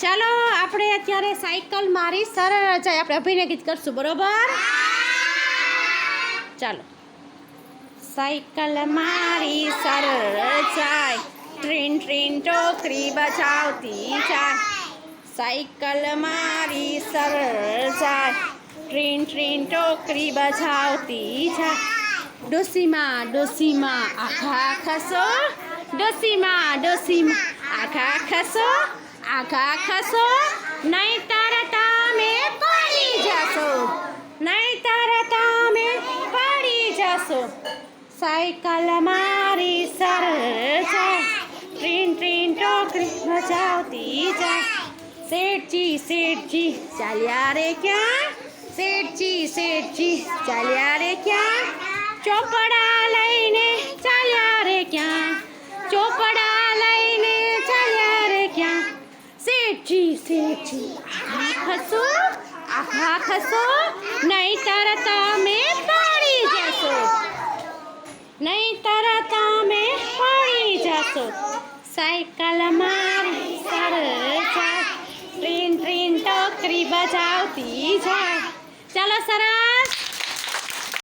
ચાલો આપણે અત્યારે સાયકલ મારી સરળ જાય આપણે અભિનય ગીત કરશું, બરોબર? ચાલો. સાયકલ મારી સરળ રચાય. ટ્રેન ટ્રેન, ટોકરી બચાવતી જાય. સાયકલ મારી સરળ જાય ટ્રેન ટ્રેન, ટોકરી બચાવતી જાય. ડોસીમાં ડોસીમાં આખા ખસો. ડોસીમાં ડોસીમાં આખા ખસો. આખા ખસો નહીં તારા તમે પડી જશો. નહીં તારા તમે પડી જશો. સાયકલ મારી જાય ટ્રેન ટ્રેન ટોકરી મજાવતી જાય. શેઠજી શેઠજી, ચાલ્યા રે ક્યાં? શેઠજી શેઠજી, ચાલ્યા રે ક્યાં? ચોપડા લઈને ચાલ્યા રે ક્યાં? ચોપડા આખા ખસો આખા ખસો નહીં તારા તમે પડી જશો. નહીં તારા તમે પડી જશો. સાયકલ મારી જાય ટ્રેન ટ્રેન ટોકરી બજાવતી જાય ચાલો સરસ